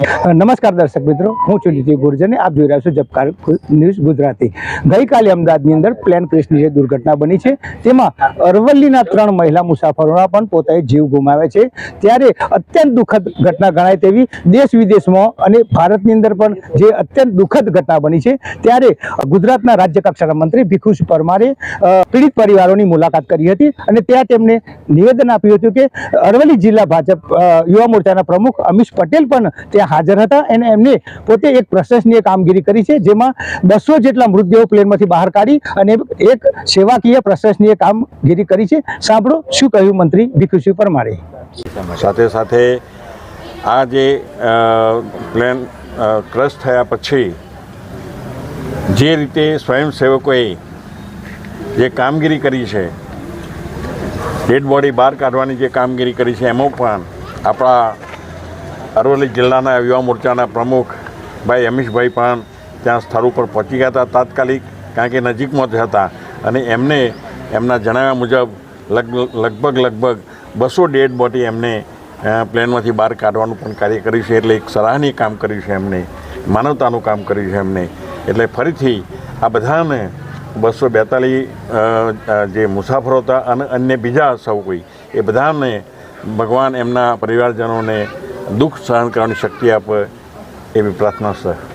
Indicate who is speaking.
Speaker 1: નમસ્કાર દર્શક મિત્રો, હું છું નીતિ ગુર્જર આપ જોઈ રહ્યા છો જબકાર ન્યૂઝ ગુજરાતી. ગઈકાલે અમદાવાદની અંદર પ્લેન ક્રેશની જે દુર્ઘટના બની છે. તેમાં અરવલ્લીના ત્રણ મહિલા મુસાફરોના પણ પોતાએ જીવ ગુમાવ્યા છે. ત્યારે અત્યંત દુઃખદ ઘટના ગણાય તેવી દેશ વિદેશમાં અને ભારતની અંદર પણ જે અત્યંત દુઃખદ ઘટના બની છે, ત્યારે ગુજરાતના રાજ્ય કક્ષાના મંત્રી ભીખુશ પરમારે પીડિત પરિવારોની મુલાકાત કરી હતી અને ત્યાં તેમણે નિવેદન આપ્યું હતું કે અરવલ્લી જિલ્લા ભાજપ યુવા મોરચાના પ્રમુખ અમીશ પટેલ પણ ત્યાં હાજર હતા અને એમને પોતે એક પ્રશંસનીય કામગીરી કરી છે, જેમાં બસો જેટલા મૃતદેહો પ્લેનમાંથી બહાર કાઢી અને એક સેવાકીય પ્રશંસનીય કામગીરી કરી છે. સાંભળો શું કહ્યું મંત્રી ભીખુસિંહ પરમારે.
Speaker 2: સાથે સાથે આ જે પ્લેન ક્રશ થયા પછી જે રીતે સ્વયંસેવકોએ જે કામગીરી કરી છે, ડેડ બોડી બહાર કાઢવાની જે કામગીરી કરી છે, એમાં પણ આપણા અરવલ્લી જિલ્લાના યુવા મોરચાના પ્રમુખ ભાઈ અમીશભાઈ પણ ત્યાં સ્થળ ઉપર પહોંચી ગયા હતા તાત્કાલિક, કારણ કે નજીકમાં જ હતા. અને એમને, એમના જણાવ્યા મુજબ લગ, લગભગ લગભગ બસો ડેડ બોડી એમને પ્લેનમાંથી બહાર કાઢવાનું પણ કાર્ય કર્યું છે. એટલે એક સરાહનીય કામ કર્યું છે એમને, માનવતાનું કામ કર્યું છે એમને. એટલે ફરીથી આ બધાને બસો બેતાલીસ જે મુસાફરો હતા અને અન્ય બીજા સૌ કોઈ, એ બધાને ભગવાન એમના પરિવારજનોને દુઃખ સહન કરવાની શક્તિ આપે એવી પ્રાર્થના છે.